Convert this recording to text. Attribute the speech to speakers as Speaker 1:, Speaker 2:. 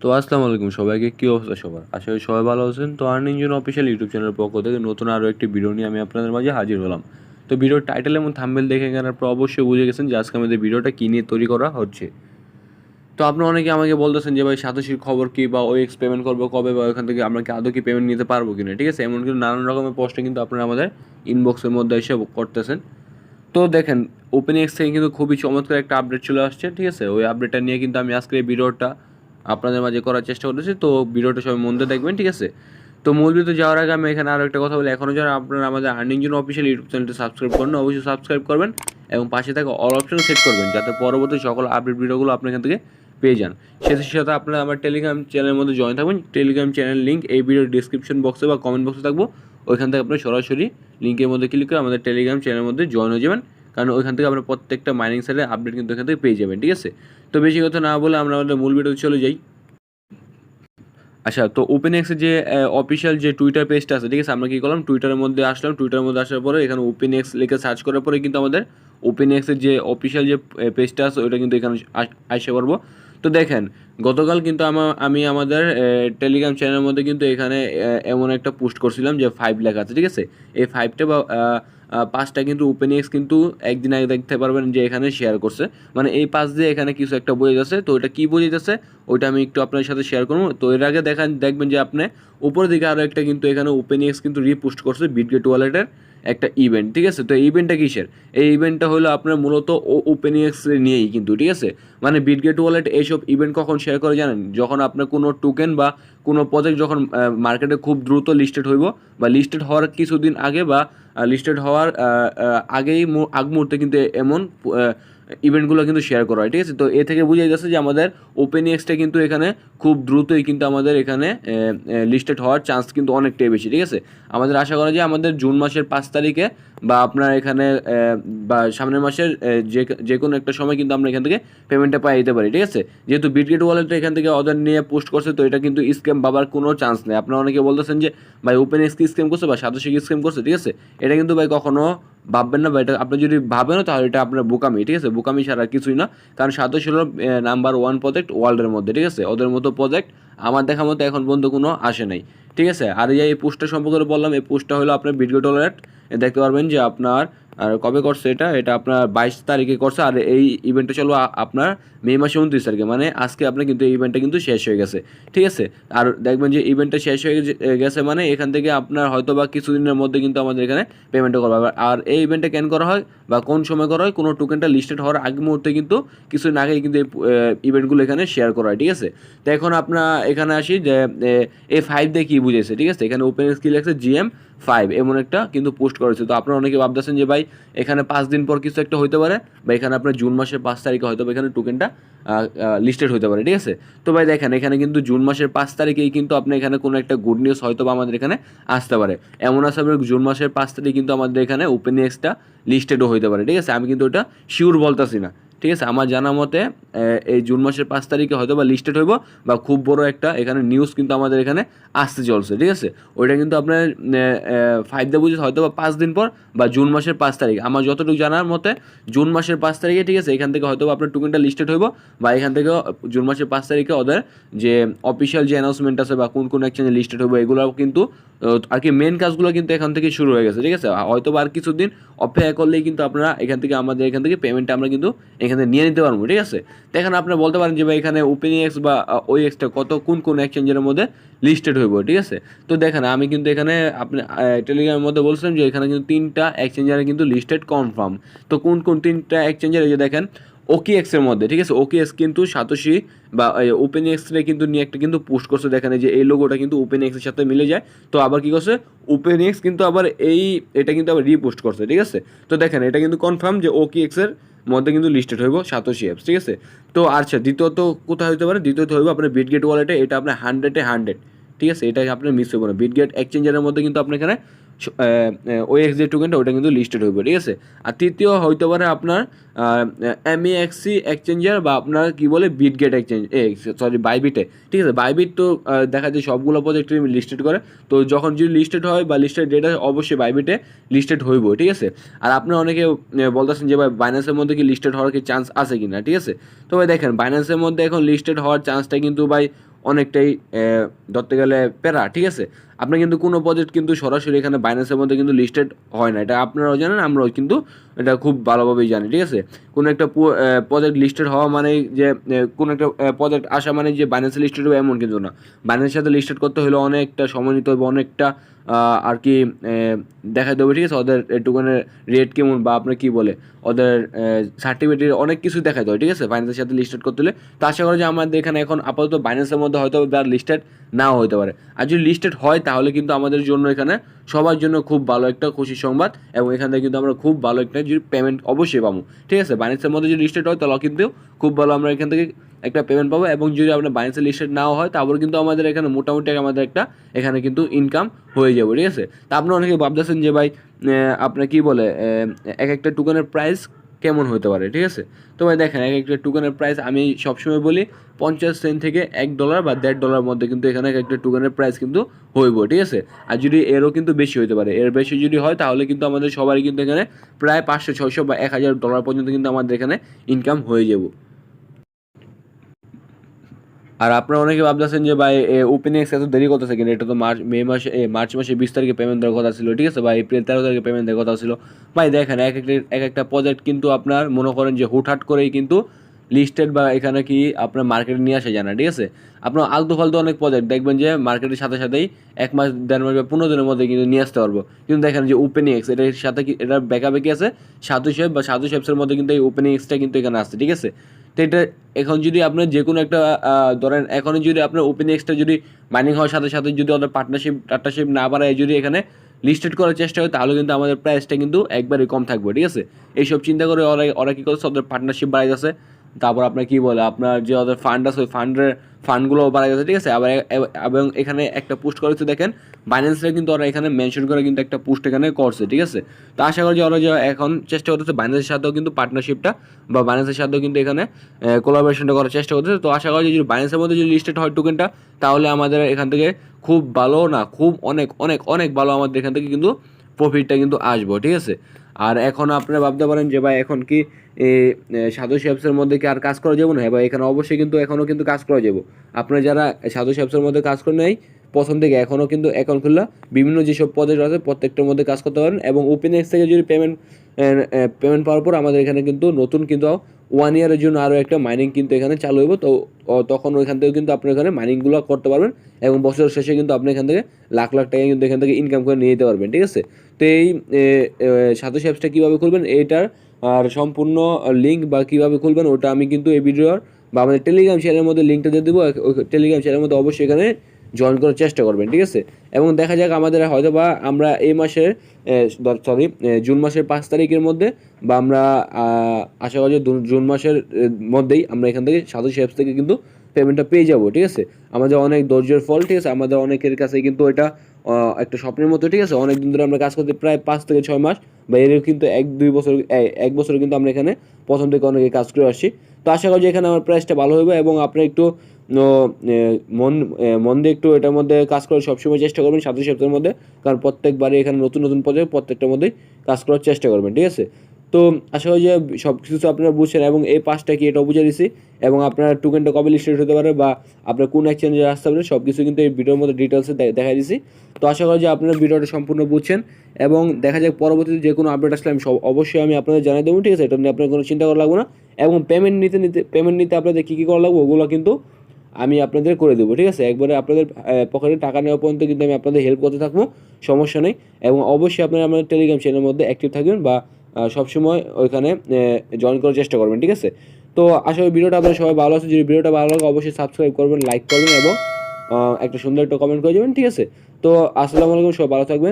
Speaker 1: তো আসসালামু আলাইকুম সবাইকে, কী অবস্থা সবার? আশা করি সবাই ভালো আছেন। তো আর্নিং জন্য অফিসিয়াল ইউটিউব চ্যানেলের পক্ষ থেকে নতুন আরও একটি ভিডিও নিয়ে আমি আপনাদের মাঝে হাজির হলাম। তো ভিডিওর টাইটেল এবং থাম্বেল দেখে কেনার পর অবশ্যই বুঝে গেছেন যে আজকে আমাদের ভিডিওটা কী নিয়ে তৈরি করা হচ্ছে। তো আপনারা অনেকে আমাকে বলতেছেন যে ভাই সাতশির খবর কী বা ওই এক্স পেমেন্ট করব কবে বা ওখান থেকে আমরা কি আদৌ কি পেমেন্ট নিতে পারব কিনা, ঠিক আছে? এমন কিন্তু নানান রকমের প্রশ্ন কিন্তু আপনারা আমাদের ইনবক্সের মধ্যে এসে করতেছেন। তো দেখেন ওপেন এক্স থেকে কিন্তু খুবই চমৎকার একটা আপডেট চলে আসছে, ঠিক আছে? ওই আপডেটটা নিয়ে কিন্তু আমি আজকে এই ভিডিওটা আপনাদের মাঝে করার চেষ্টা করতেছি। তো ভিডিওটা সবাই মন দিয়ে দেখবেন, ঠিক আছে? তো মূল ভিডিও যাওয়ার আগে আমি এখানে আরও একটা কথা বলি। এখনও যারা আপনারা আমাদের আর্নিং জন্য অফিসিয়াল ইউটিউব চ্যানেলটি সাবস্ক্রাইব করেন অবশ্যই সাবস্ক্রাইব করবেন এবং পাশে থাকা অল অপশন সেট করবেন, যাতে পরবর্তী সকল আপডেট ভিডিওগুলো আপনার এখান থেকে পেয়ে যান। সাথে সাথে আপনারা আমার টেলিগ্রাম চ্যানেলের মধ্যে জয়েন থাকবেন। টেলিগ্রাম চ্যানেল লিঙ্ক এই ভিডিওর ডিসক্রিপশন বক্সে বা কমেন্ট বক্সে থাকব। ওইখান থেকে আপনারা সরাসরি লিঙ্কের মধ্যে ক্লিক করে আমাদের টেলিগ্রাম চ্যানেলের মধ্যে জয়েন হয়ে যাবেন। কারণ ওইখান থেকে আপনারা প্রত্যেকটা মাইনিং সাইডের আপডেট কিন্তু এখান থেকে পেয়ে যাবেন, ঠিক আছে? তো বেশি কথা না বলে আমরা আমাদের মূল ভিডিওতে চলে যাই। আচ্ছা তো ওপেন এক্সের যে অফিসিয়াল যে টুইটার পেজটা আছে, ঠিক আছে? আমরা কী করলাম? টুইটারের মধ্যে আসলাম টুইটারের মধ্যে আসার পরে এখানে ওপেন এক্স লিখে সার্চ করার পরে কিন্তু আমাদের ওপেন এক্সের যে অফিসিয়াল যে পেজটা আছে, ওইটা কিন্তু এখানে আস- পারব তো দেখেন, গতকাল কিন্তু আমা, আমি আমাদের টেলিগ্রাম চ্যানেলের মধ্যে কিন্তু এখানে এমন একটা পোস্ট করছিলাম যে ফাইভ লেখা আছে, ঠিক আছে? এই ফাইভটা বা পাঁচটা কিন্তু ওপেন এক্স কিন্তু একদিন আগে দেখতে পারবেন যে এখানে শেয়ার করছে। মানে এই পাঁচ দিয়ে এখানে কিছু একটা বোঝা যাচ্ছে। তো ওইটা কী বোঝা যাচ্ছে, ওইটা আমি একটু আপনার সাথে শেয়ার করব। তো এর আগে দেখেন, দেখবেন যে আপনি উপরের দিকে আরও একটা কিন্তু এখানে ওপেন এক্স কিন্তু রিপোস্ট করছে বিটগেট ওয়ালেটের একটা ইভেন্ট ঠিক আছে? তো ইভেন্টটা কিসের? এই ইভেন্টটা হলো আপনার মূলত ওপেন এক্স নিয়েই কিন্তু, ঠিক আছে? মানে বিটগেট ওয়ালেট এইসব ইভেন্ট কখন শেয়ার করে জানেন? যখন আপনার কোনো টোকেন বা কোনো প্রজেক্ট যখন মার্কেটে খুব দ্রুত লিস্টেড হইব বা লিস্টেড হওয়ার কিছুদিন আগে বা লিস্টেড হওয়ার আগেই আগ মুহূর্তে কিন্তু এমন ইভেন্টগুলো কিন্তু শেয়ার করা হয়, ঠিক আছে? তো এ থেকে বোঝা গেছে যে আমাদের ওপেন এক্সটা কিন্তু এখানে খুব দ্রুতই কিন্তু আমাদের এখানে লিস্টেড হওয়ার চান্স কিন্তু অনেকটাই বেশি, ঠিক আছে? আমাদের আশা করা যায় আমাদের জুন মাসের পাঁচ তারিখে বা আপনার এখানে বা সামনের মাসের যে যে কোনো একটা সময় কিন্তু আমরা এখান থেকে পেমেন্টটা পাই যেতে পারি, ঠিক আছে? যেহেতু বিটগেট ওয়ালেটটা এখান থেকে ওদের নিয়ে পোস্ট করছে, তো এটা কিন্তু স্ক্যাম বাবার কোনো চান্স নেই। আপনারা অনেকে বলতেছেন যে, ভাই ওপেন এক্স স্ক্যাম করছে বা সাতশো স্ক্যাম করছে? ঠিক আছে? এটা কিন্তু ভাই কখনো ভাববেন না বা এটা আপনি যদি ভাবেনও তাহলে এটা আপনার বোকামি, ঠিক আছে? বোকামি ছাড়া কিছুই না। কারণ সাতশো হলো নাম্বার ওয়ান প্রজেক্ট ওয়ার্ল্ডের মধ্যে, ঠিক আছে? ওদের মতো প্রজেক্ট আমার দেখা মতো এখন পর্যন্ত কোনো আসে নাই, ঠিক আছে? আর এই পোস্টটা সম্পর্কে বললাম, এই পোস্টটা হলো আপনার ভিডিও টলারেট দেখতে পারবেন যে আপনার আর কবে করছে এটা? এটা আপনার বাইশ তারিখে করছে আর এই ইভেন্টটা চলো আপনার মে মাসে উনত্রিশ তারিখে। মানে আজকে আপনার কিন্তু এই ইভেন্টটা কিন্তু শেষ হয়ে গেছে। ঠিক আছে? আর দেখবেন যে ইভেন্টটা শেষ হয়ে গেছে- মানে এখান থেকে আপনার হয়তো বা কিছুদিনের মধ্যে কিন্তু আমাদের এখানে পেমেন্টটা করা হবে। আর এই ইভেন্টটা ক্যান করা হয় বা কোন সময় করা হয়, কোনো টোকেনটা লিস্টেড হওয়ার আগে মুহূর্তে কিন্তু কিছুদিন আগেই কিন্তু এই ইভেন্টগুলো এখানে শেয়ার করা হয়। ঠিক আছে? তো এখন আপনার এখানে আসি যে, এ ফাইভ দিয়ে কী বুঝেছে ঠিক আছে? এখানে ওপেন স্কিল আছে জিএম ফাইভ এমন একটা কিন্তু পোস্ট করেছে তো আপনারা অনেকে ভাবতেছেন যে, ভাই, এখানে পাঁচ দিন পর কিছু একটা হইতে পারে বা এখানে আপনার জুন মাসের পাঁচ তারিখে হয়তো এখানে টোকেনটা লিস্টেড হতে পারে। ঠিক আছে? তো ভাই, দেখেন, এখানে কিন্তু জুন মাসের পাঁচ তারিখেই কিন্তু আপনি এখানে কোনো একটা গুড নিউজ হয়তো বা আমাদের এখানে আসতে পারে। এমন আপনার জুন মাসের পাঁচ তারিখ কিন্তু আমাদের এখানে ওপেন এক্সটা লিস্টেডও হতে পারে। ঠিক আছে? আমি কিন্তু ওটা শিওর বলতেছি না। ঠিক আছে? আমার জানা মতে এই জুন মাসের পাঁচ তারিখে হয়তো বা লিস্টেড হইব বা খুব বড় একটা এখানে নিউজ কিন্তু আমাদের এখানে আসতে চলছে, ঠিক আছে? ওইটা কিন্তু আপনার ফাইভ দা হয়তো বা পাঁচ দিন পর বা জুন মাসের পাঁচ তারিখ। আমার যতটুকু জানার মতে, জুন মাসের পাঁচ তারিখে, ঠিক আছে, এখান থেকে হয়তো বা আপনার টোকেনটা লিস্টেড হইব বা এখান থেকে জুন মাসের পাঁচ তারিখে ওদের যে অফিসিয়াল যে অ্যানাউন্সমেন্ট আছে বা কোন কোন এক্সচেঞ্জে লিস্টেড হইব এগুলো কিন্তু আর কি মেন কাজগুলো কিন্তু এখান থেকে শুরু হয়ে গেছে, ঠিক আছে? হয়তো বা আর কিছুদিন অপেক্ষা করলেই কিন্তু আপনারা এখান থেকে আমাদের এখান থেকে পেমেন্টটা আমরা কিন্তু এখান নিয়ে নিতে পারব, ঠিক আছে? তো এখানে আপনারা বলতে পারেন যে ভাই এখানে ওপেন এক্স বা ওই এক্সটা কত, কোন কোন এক্সচেঞ্জের মধ্যে লিস্টেড হইব, ঠিক আছে? তো দেখেন, আমি কিন্তু এখানে আপনি টেলিগ্রামের মধ্যে বলছিলাম যে এখানে কিন্তু তিনটা এক্সচেঞ্জারে কিন্তু লিস্টেড কনফার্ম তো কোন কোন তিনটা এক্সচেঞ্জার এই যে দেখেন ওকি এক্সের মধ্যে, ঠিক আছে? ওকি এক্স কিন্তু সাতোশি বা ওপেন এক্সরে কিন্তু নিয়ে একটা কিন্তু পোস্ট করছে, দেখেন যে এই লোগোটা কিন্তু ওপেন এক্সের সাথে মিলে যায়। তো আবার কি করছে? ওপেন এক্স কিন্তু আবার এই, এটা কিন্তু আবার রিপোস্ট করছে, ঠিক আছে? তো দেখেন, এটা কিন্তু কনফার্ম যে ওকি এক্সের মধ্যে কিন্তু লিস্টেড হইব সাতোশি অ্যাপস ঠিক আছে? তো আচ্ছা দ্বিতীয়ত কোথায় হতে পারে? দ্বিতীয়ত হইব আপনার বিটগেট ওয়ালেটে এটা আপনার হান্ড্রেডে হান্ড্রেড ঠিক আছে? এটা আপনার মিস হইব না। বিটগেট এক্সচেঞ্জারের মধ্যে কিন্তু আপনার এখানে ওই এক্স যে টোকেনটা ওটা কিন্তু লিস্টেড হইবে, ঠিক আছে? আর তৃতীয় হইতে পারে আপনার এম এক্সি এক্সচেঞ্জার বা আপনার কি বলে বিটগেট এক্সচেঞ্জ এ সরি বাইবিটে ঠিক আছে? বাইবিট তো দেখা যায় সবগুলো প্রজেক্ট লিস্টেড করে। তো যখন যদি লিস্টেড হয় বা লিস্টেড ডেটা অবশ্যই বাইবিটে লিস্টেড হইব, ঠিক আছে? আর আপনারা অনেকে বলতেছেন যে, ভাই বাইন্যান্সের মধ্যে কি লিস্টেড হওয়ার কি চান্স আছে কি না ঠিক আছে? তো ভাই, দেখেন বাইন্যান্সের মধ্যে এখন লিস্টেড হওয়ার চান্সটা কিন্তু ভাই অনেকটাই ধরতে গেলে প্যারা, ঠিক আছে? আপনার কিন্তু কোনো প্রজেক্ট কিন্তু সরাসরি এখানে বাইন্যান্সের মধ্যে কিন্তু লিস্টেড হয় না। এটা আপনারাও জানেন, আমরাও কিন্তু এটা খুব ভালোভাবেই জানি, ঠিক আছে? কোনো একটা প্রজেক্ট লিস্টেড হওয়া মানে যে কোনো একটা প্রজেক্ট আসা মানে যে বাইন্যান্সে লিস্টেড হবে এমন কিন্তু না। বাইন্যান্সের সাথে লিস্টেড করতে হলে অনেকটা সময় নিতে হবে, অনেকটা আর কি দেখাতে হবে, ঠিক আছে? ওদের টোকেনের রেট কেমন বা আপনার কী বলে, ওদের সার্টিফিকেটের অনেক কিছু দেখাতে হয়, ঠিক আছে? বাইন্যান্সের সাথে লিস্টেড করতে হলে। তো আশা করি যে আমাদের এখানে এখন আপাতত বাইন্যান্সের মধ্যে হয়তো তার লিস্টেড নাও হতে পারে। আর যদি লিস্টেড হয়, তাহলে কিন্তু আমাদের জন্য এখানে সবার জন্য খুব ভালো একটা খুশির সংবাদ এবং এখান থেকে কিন্তু আমরা খুব ভালো একটা যদি পেমেন্ট অবশ্যই পাবো। ঠিক আছে? বাইন্যান্সের মধ্যে যদি লিস্টেড হয়, তাহলে কিন্তু খুব ভালো আমরা এখান থেকে একটা পেমেন্ট পাবো এবং যদি আপনার বাইন্যান্সের লিস্টেড নাও হয় তারপর কিন্তু আমাদের এখানে মোটামুটি আমাদের একটা এখানে কিন্তু ইনকাম হয়ে যাবে। ঠিক আছে? তা আপনারা অনেকে ভাবতেছেন যে ভাই আপনার কি বলে এক একটা টোকেনের প্রাইস কেমন হতে পারে, ঠিক আছে? তো ভাই দেখেন, এক একটা টোকেনের প্রাইস আমি সবসময় বলি, পঞ্চাশ সেন্ট থেকে এক ডলার বা দেড় ডলার মধ্যে কিন্তু এখানে এক একটা টোকেনের প্রাইস কিন্তু হইব, ঠিক আছে? আর যদি এরও কিন্তু বেশি হতে পারে, এর বেশি যদি হয়, তাহলে কিন্তু আমাদের সবারই কিন্তু এখানে প্রায় পাঁচশো, ছয়শো বা এক হাজার ডলার পর্যন্ত কিন্তু আমাদের এখানে ইনকাম হয়ে যাব। আর আপনারা অনেকে ভাবতেছেন যে, ভাই ওপেন এক্স এত দেরি করতেছে কিনা? এটা তো মার্চ, মে মাসে মার্চ মাসে বিশ তারিখে পেমেন্ট দেওয়ার কথা ছিল, ঠিক আছে? বা এপ্রিল তেরো তারিখে পেমেন্ট দেওয়ার কথা ছিল। ভাই, দেখেন, এক একটা এক একটা প্রজেক্ট কিন্তু আপনার মনে করেন যে, হুটহাট করেই কিন্তু লিস্টেড বা এখানে কি আপনার মার্কেটে নিয়ে আসা যায় না, ঠিক আছে? আপনার আলতু ফালতু অনেক প্রজেক্ট দেখবেন যে মার্কেটের সাথে সাথেই এক মাস, দেড় মাস বা পনেরো দিনের মধ্যে কিন্তু নিয়ে আসতে পারব। কিন্তু দেখেন যে ওপেন এক্স এটার সাথে কি এটা ব্যাকাবে কি আছে? সাধু শেপ বা সাধু শেপসের মধ্যে কিন্তু এই ওপেন এক্সটা কিন্তু এখানে আসছে ঠিক আছে? তো এটা এখন যদি আপনার যে কোনো একটা ধরেন এখন যদি আপনার ওপেন এক্সটা যদি মাইনিং হওয়ার সাথে সাথে যদি ওদের পার্টনারশিপ পার্টনারশিপ না বাড়ায় যদি এখানে লিস্টেড করার চেষ্টা হয়, তাহলে কিন্তু আমাদের প্রাইসটা কিন্তু একবারে কম থাকবে, ঠিক আছে? এইসব চিন্তা করে ওরা ওরা কী করছে? ওদের পার্টনারশিপ বাড়াইতেছে। তারপর আপনার কি বলে, আপনার যে ওদের ফান্ড আছে, ওই ফান্ডের ফান্ডগুলো বাড়াই গেছে ঠিক আছে? আবার এবং এখানে একটা পোস্ট করেছে দেখেন বাইন্যান্সরা কিন্তু ওরা এখানে মেনশন করে কিন্তু একটা পোস্ট এখানে করছে, ঠিক আছে? তো আশা করি যে ওরা যে এখন চেষ্টা করতেছে বাইন্যান্সের সাথেও কিন্তু পার্টনারশিপটা বা বাইন্যান্সের সাথেও কিন্তু এখানে কোলাবোরেশনটা করার চেষ্টা করতেছে। তো আশা করি যে যদি বাইন্যান্সের মধ্যে যদি লিস্টেড হয় টোকেনটা তাহলে আমাদের এখান থেকে খুব ভালো না, খুব অনেক অনেক অনেক ভালো আমাদের এখান থেকে কিন্তু প্রফিটটা কিন্তু আসব, ঠিক আছে? আর এখন আপনারা ভাবতে পারেন যে ভাই এখন কি সাধু শেপসের মধ্যে কি আর কাজ করা যাব না? হ্যাঁ ভাই, এখানে অবশ্যই কিন্তু এখনও কিন্তু কাজ করা যাব। আপনারা যারা সাধু শেপসের মধ্যে কাজ করে নেয় প্রথম থেকে এখনও কিন্তু অ্যাকাউন্ট খুললা। বিভিন্ন যেসব প্রজেক্ট আছে, প্রত্যেকটার মধ্যে কাজ করতে পারেন এবং ওপেন এক্স থেকে যদি পেমেন্ট পেমেন্ট পাওয়ার পর আমাদের এখানে কিন্তু নতুন কিন্তু ওয়ান ইয়ারের জন্য আরও একটা মাইনিং কিন্তু এখানে চালু হইব। তো তখন ওইখান থেকে কিন্তু আপনি এখানে মাইনিংগুলো করতে পারবেন এবং বছরের শেষে কিন্তু আপনি এখান থেকে লাখ লাখ টাকা কিন্তু এখান থেকে ইনকাম করে নিয়ে যেতে পারবেন, ঠিক আছে? তো এই সাথে অ্যাপসটা কীভাবে খুলবেন, এইটার আর সম্পূর্ণ লিঙ্ক বা কীভাবে খুলবেন, ওটা আমি কিন্তু এই ভিডিওর বা আমাদের টেলিগ্রাম চ্যানেলের মধ্যে লিঙ্কটা দিয়ে দেবো। টেলিগ্রাম চ্যানেলের মধ্যে অবশ্যই এখানে জয়েন করার চেষ্টা করবেন, ঠিক আছে? এবং দেখা যাক আমাদের হয়তো বা আমরা এই মাসের সরি জুন মাসের পাঁচ তারিখের মধ্যে বা আমরা আশা করি জুন মাসের মধ্যেই আমরা এখান থেকে সাধু শেপস থেকে কিন্তু পেমেন্টটা পেয়ে যাব, ঠিক আছে? আমাদের অনেক ধৈর্যের ফল, ঠিক আছে? আমাদের অনেকের কাছে কিন্তু এটা একটা স্বপ্নের মতো, ঠিক আছে? অনেক দিন ধরে আমরা কাজ করতে প্রায় পাঁচ থেকে ছয় মাস বা এর কিন্তু এক, দুই বছর এক বছর কিন্তু আমরা এখানে প্রথম থেকে অনেকে কাজ করে আসছি। তো আশা করি এখানে আমার প্রাইসটা ভালো হবে এবং আপনি একটু মন মন দিয়ে একটু এটার মধ্যে কাজ করার সবসময় চেষ্টা করবেন সাতই সপ্তাহের মধ্যে, কারণ প্রত্যেকবারে এখানে নতুন নতুন প্রজেক্ট প্রত্যেকটার মধ্যেই কাজ করার চেষ্টা করবেন, ঠিক আছে? তো, আশা করি যে সব কিছু আপনারা বুঝছেন এবং এই পাঁচটা কি এটাও বুঝে দিছি এবং আপনার টোকেনটা কবে লিস্টেড হতে পারে বা আপনার কোন এক্সচেঞ্জে আসতে পারে সব কিছু কিন্তু এই ভিডিওর মধ্যে ডিটেলসে দেখা দিছি। তো, আশা করি যে আপনারা ভিডিওটা সম্পূর্ণ বুঝছেন এবং দেখা যাক পরবর্তীতে যে কোনো আপডেট আসলে আমি সব অবশ্যই আমি আপনাদের জানিয়ে দেবো, ঠিক আছে? এটা নিয়ে আপনার কোনো চিন্তা করা লাগবে না এবং পেমেন্ট নিতে নিতে পেমেন্ট নিতে আপনাদের কী কী করা লাগবে, ওগুলো কিন্তু আমি আপনাদের করে দেবো, ঠিক আছে? একবারে আপনাদের পকেটে টাকা নেওয়া পর্যন্ত কিন্তু আমি আপনাদের হেল্প করতে থাকব, সমস্যা নেই। এবং অবশ্যই আপনারা আমাদের টেলিগ্রাম চ্যানেলের মধ্যে অ্যাক্টিভ থাকবেন বা সবসময় ওইখানে জয়েন করার চেষ্টা করবেন, ঠিক আছে? তো আশা করি ভিডিওটা আপনার সবাই ভালো আছে যদি ভিডিওটা ভালো লাগে, অবশ্যই সাবস্ক্রাইব করবেন লাইক করবেন এবং একটা সুন্দর একটা কমেন্ট করে দেবেন, ঠিক আছে? তো আসসালামু আলাইকুম, সবাই ভালো থাকবেন।